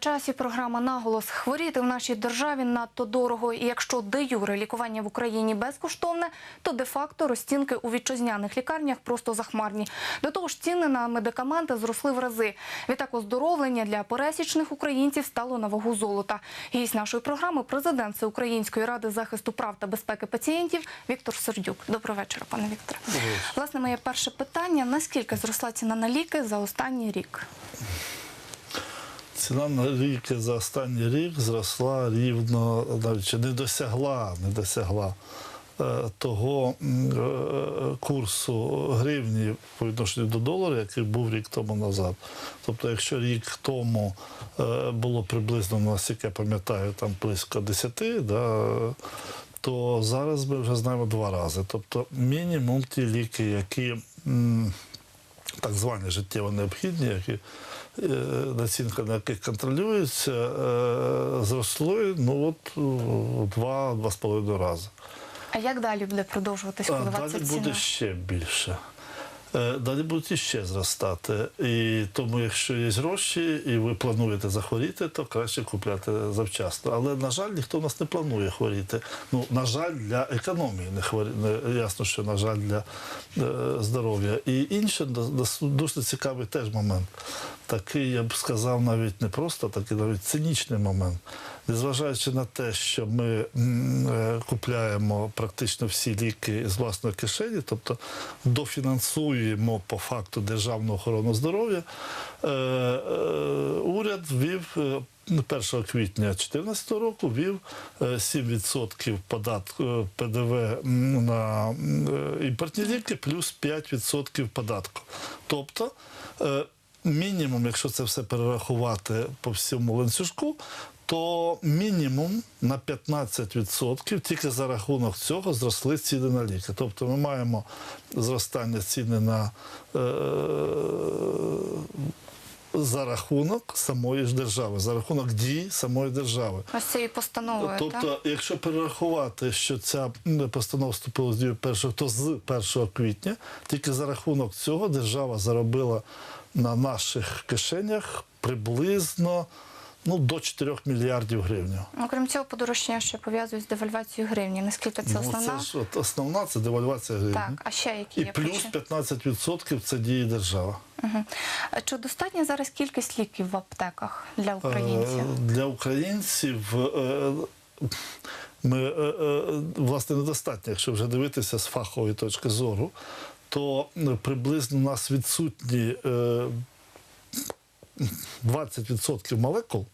часі програма наголос хворіти в нашій державі надто дорого. І якщо де юре лікування в Україні безкоштовне, то де факто розцінки у вітчизняних лікарнях просто захмарні. До того ж, ціни на медикаменти зросли в рази. Відтак оздоровлення для пересічних українців стало на вагу золота. Гість нашої програми президент Всеукраїнської ради захисту прав та безпеки пацієнтів Віктор Сердюк. Доброго вечора, пане Вікторе. Власне, моє перше питання: наскільки зросла ціна на ліки за останній рік? Ціна на ліки за останній рік зросла рівно, навіть не досягла, не досягла е, того е, курсу гривні по відношенню до долара, який був рік тому назад. Тобто, якщо рік тому е, було приблизно, наскільки я пам'ятаю, там близько 10, да, то зараз ми вже знаємо два рази. Тобто мінімум ті ліки, які. так звані життєво необхідні, які націнка на яких контролюється, е, зросли ну от два-два з половиною рази. А як далі буде продовжуватись коливатися ціна? далі буде ще більше. Е, Далі будуть іще зростати. І тому, якщо є гроші і ви плануєте захворіти, то краще купляти завчасно. Але, на жаль, ніхто в нас не планує хворіти. Ну, на жаль, для економії не хворі... не- ясно, що на жаль, для е, здоров'я. І інший дуже цікавий теж момент. Такий, я б сказав, навіть не просто такий, навіть цинічний момент. Незважаючи на те, що ми е, купляємо практично всі ліки з власної кишені, тобто дофінансуємо по факту державну охорону здоров'я, е, е, уряд ввів. е, 1 квітня 2014 року ввів е, 7% податку ПДВ на імпортні ліки плюс 5% податку. Тобто мінімум, якщо це все перерахувати по всьому ланцюжку, то мінімум на 15% тільки за рахунок цього зросли ціни на ліки. Тобто ми маємо зростання ціни на е, за рахунок самої ж держави, за рахунок дій самої держави. Ось цією постановою, Тобто, так? якщо перерахувати, що ця постанова вступила з дію першого, то з 1 квітня тільки за рахунок цього держава заробила на наших кишенях приблизно ну, до 4 мільярдів гривень. Окрім цього, подорожчання ще пов'язують з девальвацією гривні. Наскільки це основна? Ну, це ж от основна це девальвація гривні. Так, а ще які І є плюс причини? 15% це діє держава. А Чи достатня зараз кількість ліків в аптеках для українців? Е, Для українців е, ми, е, е, власне недостатньо, якщо вже дивитися з фахової точки зору, то приблизно у нас відсутні е, 20% молекул,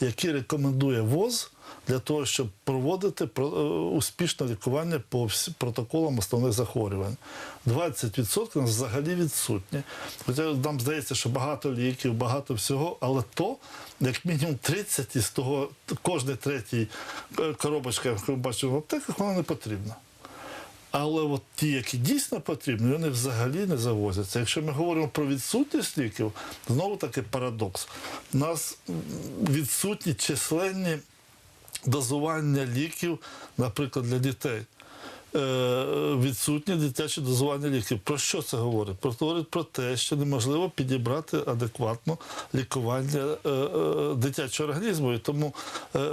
які рекомендує ВОЗ для того, щоб проводити про- е, успішне лікування по протоколам основних захворювань. 20% нас взагалі відсутні. Хоча нам здається, що багато ліків, багато всього, але то, як мінімум 30 із того, кожний третій е, коробочка, яку ми бачимо в аптеках, вона не потрібна. Але от ті, які дійсно потрібні, вони взагалі не завозяться. Якщо ми говоримо про відсутність ліків, знову таки парадокс. У нас відсутні численні дозування ліків, наприклад, для дітей. Е, Відсутнє дитяче дозування ліків. Про що це говорить? Про говорить про те, що неможливо підібрати адекватно лікування е, е, дитячого організму. І тому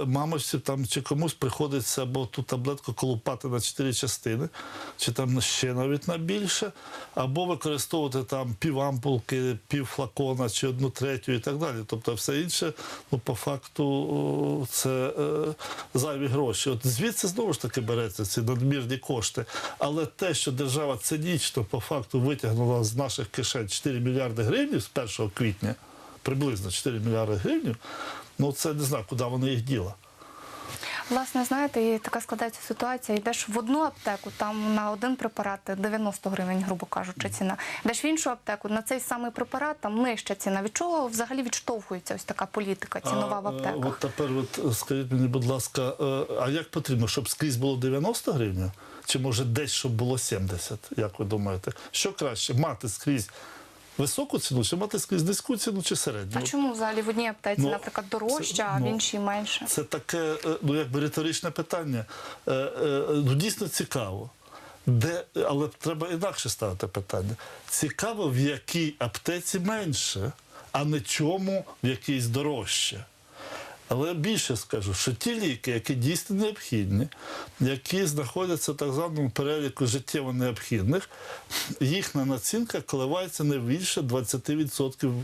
мамочці там чи комусь приходиться або ту таблетку колупати на чотири частини, чи там ще навіть на більше, або використовувати там пів ампулки, пів флакона чи одну третю і так далі. Тобто все інше, ну по факту, це зайві гроші. От звідси знову ж таки береться ці надмірні кошти. Але те, що держава цинічно по факту витягнула з наших кишень 4 мільярди гривень з 1 квітня, приблизно 4 мільярди гривень, ну це не знаю, куди вони їх діла. Власне, знаєте, і така складається ситуація. Йдеш в одну аптеку, там на один препарат 90 гривень, грубо кажучи, ціна. Йдеш в іншу аптеку, на цей самий препарат там нижча ціна. Від чого взагалі відштовхується ось така політика цінова в А, е, аптеках? От тепер от, скажіть мені, будь ласка, е, а як потрібно, щоб скрізь було 90 гривень? Чи може десь, щоб було 70, як ви думаєте? Що краще, мати скрізь високу ціну, чи мати скрізь низьку ціну, чи середню? А чому взагалі в одній аптеці, Ну, наприклад, дорожча, а в ну, іншій менше? Це таке, е, ну якби риторичне питання. Е, е, Ну дійсно цікаво. Де, але треба інакше ставити питання. Цікаво, в якій аптеці менше, а не чому в якійсь дорожче. Але більше скажу, що ті ліки, які дійсно необхідні, які знаходяться в так званому переліку життєво необхідних, їхня націнка коливається не більше 20%,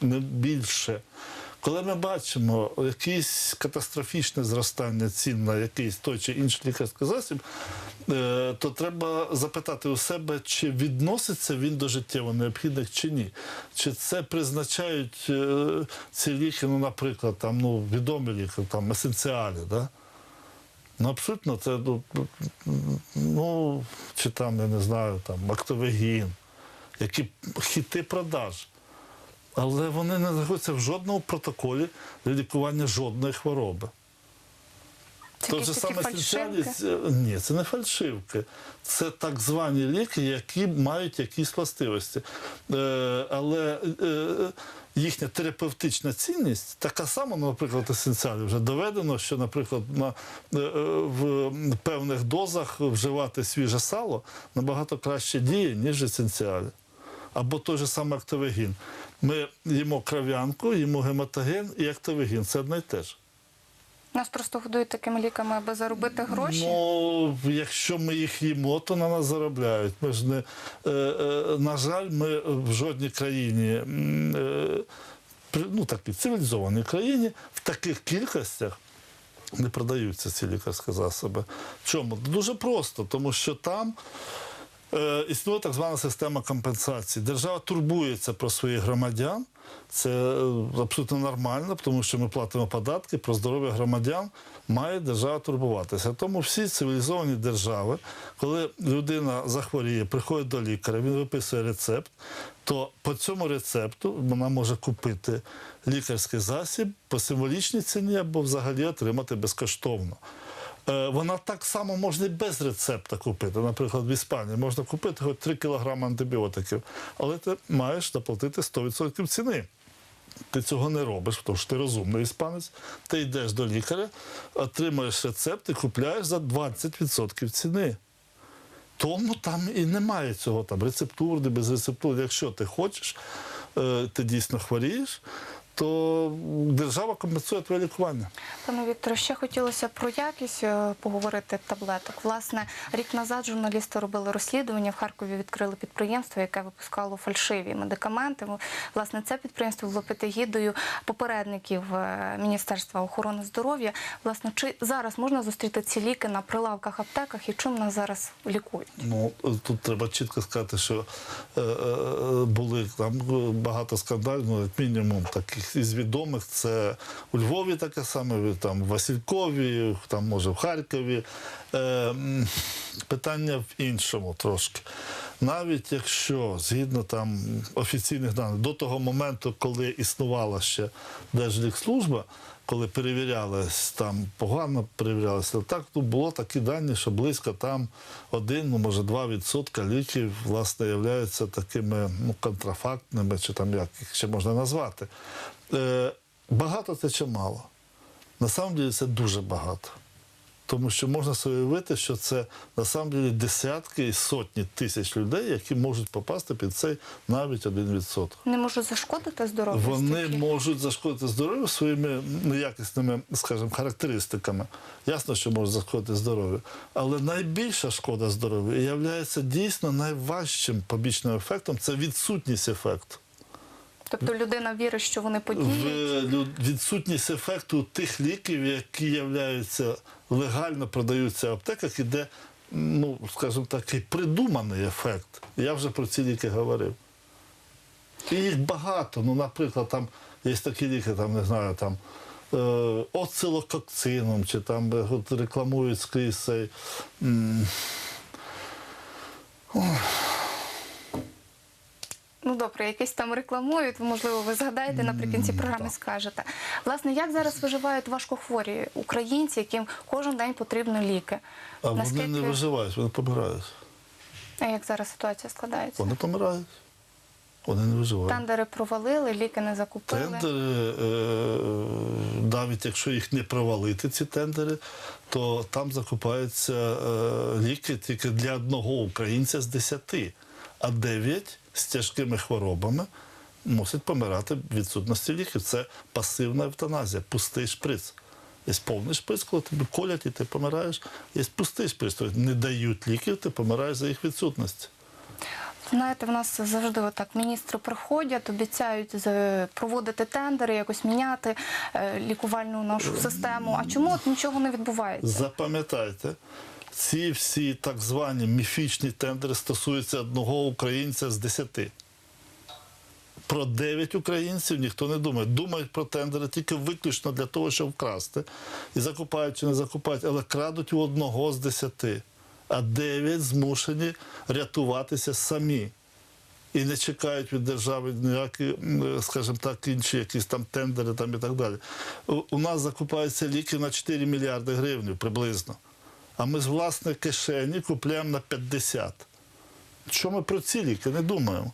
не більше. Коли ми бачимо якесь катастрофічне зростання цін на якийсь той чи інший лікарський засіб, е, то треба запитати у себе, чи відноситься він до життєво необхідних чи ні. Чи це призначають е, ці ліки, ну, наприклад, там, ну, відомі ліки, там, есенціалі, да? Ну, абсолютно, це ну, ну, чи там, я не знаю, там актовегін, які хіти продаж. Але вони не знаходяться в жодному протоколі для лікування жодної хвороби. Це То якісь же такі саме спеціальність. е, Ні, це не фальшивки. Це так звані ліки, які мають якісь властивості. Е, але е, їхня терапевтична цінність така сама, ну, наприклад, есенціалі вже доведено, що, наприклад, на, е, е, в певних дозах вживати свіже сало набагато краще діє, ніж есенціалі. Або той же самий актовегін. Ми їмо кров'янку, їмо гематоген і актовегін. Це одне й те ж. Нас просто годують такими ліками, аби заробити гроші. Ну, якщо ми їх їмо, то на нас заробляють. Ми ж не, е, е, на жаль, ми в жодній країні, е, ну такій цивілізованій країні, в таких кількостях не продаються ці лікарські засоби. Чому? Дуже просто, тому що там. Е, існує так звана система компенсації. Держава турбується про своїх громадян. Це е, абсолютно нормально, тому що ми платимо податки про здоров'я громадян. Має держава турбуватися. Тому всі цивілізовані держави, коли людина захворіє, приходить до лікаря, він виписує рецепт, то по цьому рецепту вона може купити лікарський засіб по символічній ціні або взагалі отримати безкоштовно. Е, Вона так само можна і без рецепта купити. Наприклад, в Іспанії можна купити хоч 3 кг антибіотиків, але ти маєш заплатити 100% ціни. Ти цього не робиш, тому що ти розумний іспанець. Ти йдеш до лікаря, отримаєш рецепт і купляєш за 20% ціни. Тому там і немає цього там рецептур, не без рецептур. Якщо ти хочеш, е, ти дійсно хворієш, то держава компенсує твоє лікування. Пане Вікторе, ще хотілося про якість е, поговорити таблеток. Власне, рік назад журналісти робили розслідування. В Харкові відкрили підприємство, яке випускало фальшиві медикаменти. Власне, це підприємство було під егідою попередників е, Міністерства охорони здоров'я. Власне, чи зараз можна зустріти ці ліки на прилавках аптеках і чим нас зараз лікують? Ну тут треба чітко сказати, що е, е, були там багато скандалів, ну, як мінімум таких із відомих. Це у Львові таке саме, там в Василькові, там може в Харкові. Е, питання в іншому трошки. Навіть якщо згідно там офіційних даних, до того моменту, коли існувала ще Держлікслужба, коли перевірялися там погано перевірялися, так тут було такі дані, що близько там один, ну може два відсотка ліків власне являються такими ну, контрафактними, чи там як їх ще можна назвати. Е, багато це чи мало? На це дуже багато. Тому що можна собі уявити, що це на десятки і сотні тисяч людей, які можуть попасти під цей навіть 1%. Не можуть зашкодити здоров'ю? Вони такі? можуть зашкодити здоров'ю своїми неякісними, скажімо, характеристиками. Ясно, що можуть зашкодити здоров'ю. Але найбільша шкода здоров'ю є дійсно найважчим побічним ефектом це відсутність ефекту. Тобто людина вірить, що вони подіють. В відсутність ефекту тих ліків, які являються легально продаються в аптеках, іде, ну, скажімо так, придуманий ефект. Я вже про ці ліки говорив. І їх багато. Ну, наприклад, там є такі ліки, там, не знаю, там. е, Оцилококцином, чи там е, от рекламують скрізь цей. м, Ну добре, якісь там рекламують, можливо, ви згадаєте наприкінці програми, скажете. Власне, як зараз виживають важкохворі українці, яким кожен день потрібні ліки? А вони не виживають, вони помирають. А як зараз ситуація складається? Вони помирають. Вони не виживають. Тендери провалили, ліки не закупили. Тендери, е, навіть якщо їх не провалити, ці тендери, то там закупаються е, ліки тільки для одного українця з десяти, а дев'ять з тяжкими хворобами мусять помирати в відсутності ліків. Це пасивна евтаназія, пустий шприц. Є повний шприц, коли тобі колять і ти помираєш. Є пустий шприц, тобто не дають ліків, ти помираєш за їх відсутності. Знаєте, в нас завжди отак міністри приходять, обіцяють проводити тендери, якось міняти е, лікувальну нашу систему. А чому от нічого не відбувається? Запам'ятайте, ці всі так звані міфічні тендери стосуються одного українця з десяти. Про 9 українців ніхто не думає. Думають про тендери тільки виключно для того, щоб вкрасти. І закупають чи не закупають, але крадуть у одного з десяти. А 9 змушені рятуватися самі. І не чекають від держави ніякі, скажімо так, інші якісь там тендери там і так далі. У нас закупаються ліки на 4 мільярди гривень приблизно. А ми з власної кишені купляємо на 50. Що ми про ці ліки не думаємо?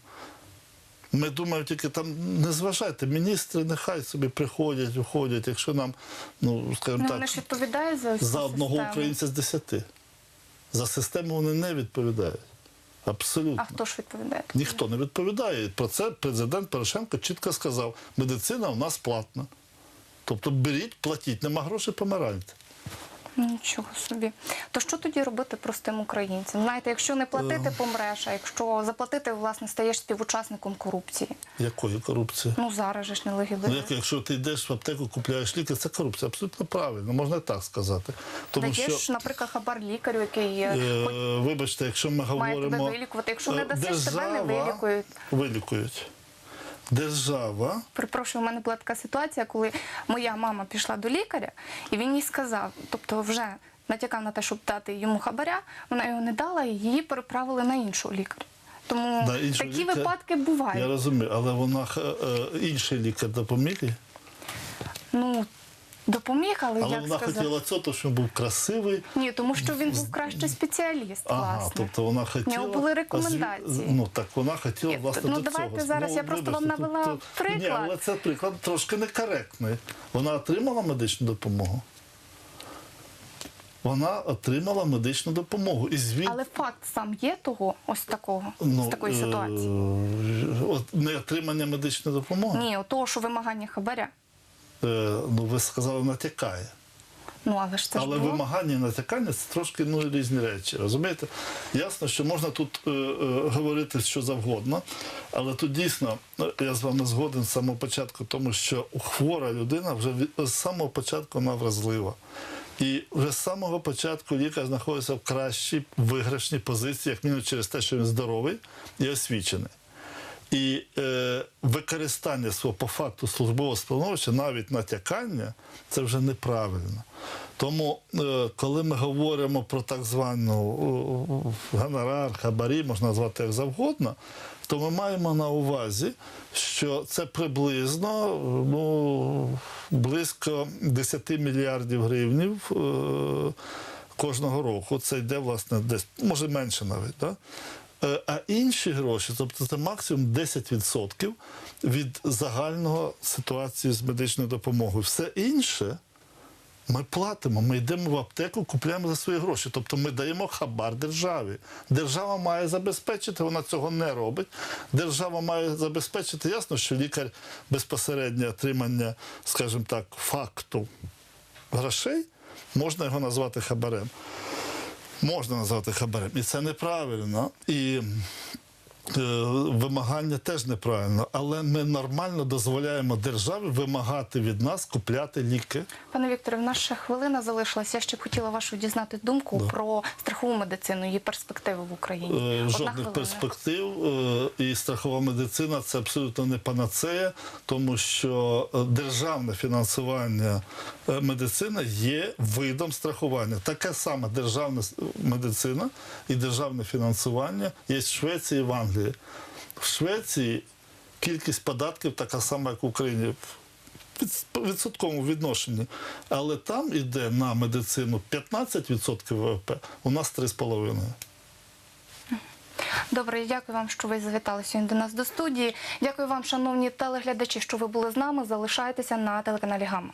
Ми думаємо тільки там, не зважайте, міністри нехай собі приходять, уходять, якщо нам, ну, скажімо Ну, так, вони ж відповідають за, за одного систему. українця з десяти. За систему вони не відповідають. Абсолютно. А хто ж відповідає? Ніхто не відповідає. Про це президент Порошенко чітко сказав: медицина у нас платна. Тобто беріть, платіть, нема грошей, помирайте. Нічого собі. То що тоді робити простим українцям? Знаєте, якщо не Е. платити, помреш, а якщо заплатити, власне, стаєш співучасником корупції. Якої корупції? Ну зараз же ж не Ну, як, якщо ти йдеш в аптеку, купляєш ліки, це корупція. Абсолютно правильно, можна так сказати. Тому Даєш, що, наприклад, хабар лікарю, який е, е, вибачте, якщо ми має тебе говоримо. вилікувати. Якщо не е, дасиш, тебе не вилікують. Вилікують. Держава Припрошую, у мене була така ситуація, коли моя мама пішла до лікаря, і він їй сказав, тобто вже натякав на те, щоб дати йому хабаря, вона його не дала, і її переправили на іншого лікаря. Тому на іншого такі лікар... випадки бувають. Я розумію, але вона е, е, інший лікар допоміг. Ну допоміг, але, Але як вона сказати. хотіла це, то що він був красивий. Ні, тому що він був кращий спеціаліст, Ага, власне. тобто вона хотіла. нього були рекомендації. Ну так вона хотіла Ні, власне ну, до давайте цього. зараз я просто вам навела тут- тут- Ні, але це приклад трошки некоректний. Вона отримала медичну допомогу. Вона отримала медичну допомогу. І звід... Але факт сам є того, ось такого, ну, з такої ситуації. е, от не отримання медичної допомоги. Ні, того, що вимагання хабаря. Е, ну ви сказали, натякає. Ну але ж це Але ж було. вимагання і натякання це трошки ну, різні речі. Розумієте? Ясно, що можна тут е, е, говорити що завгодно, але тут дійсно е, я з вами згоден з самого початку, тому що хвора людина вже від з самого початку вона вразлива. І вже з самого початку лікар знаходиться в кращій виграшній позиції, як мінімум через те, що він здоровий і освічений. І е, використання свого по факту службового становища, навіть натякання, це вже неправильно. Тому, е, коли ми говоримо про так звану е, гонорар, хабарі, можна назвати як завгодно, то ми маємо на увазі, що це приблизно ну, близько 10 мільярдів гривнів е, кожного року. Це йде, власне, десь, може менше навіть. Да? Е, А інші гроші, тобто це максимум 10% від загального ситуації з медичною допомогою. Все інше ми платимо, ми йдемо в аптеку, купуємо за свої гроші. Тобто ми даємо хабар державі. Держава має забезпечити, вона цього не робить. Держава має забезпечити, ясно, що лікар безпосереднє отримання, скажімо так, факту грошей, можна його назвати хабарем можна назвати хабарем. І це неправильно. І вимагання теж неправильно. Але ми нормально дозволяємо державі вимагати від нас купляти ліки. Пане Вікторе, в ще хвилина залишилася. Я ще б хотіла вашу дізнати думку Да. про страхову медицину, її перспективи в Україні. Е, Одна Жодних хвилина. перспектив. е, І страхова медицина це абсолютно не панацея, тому що е, державне фінансування е, медицини є видом страхування. Таке саме державна медицина і державне фінансування є в Швеції і в Англії. В Швеції кількість податків така сама, як в Україні. в відсотковому відношенні. Але там іде на медицину 15% ВВП, у нас 3,5%. Добре, дякую вам, що ви завітали сьогодні до нас до студії. Дякую вам, шановні телеглядачі, що ви були з нами. Залишайтеся на телеканалі Гамма.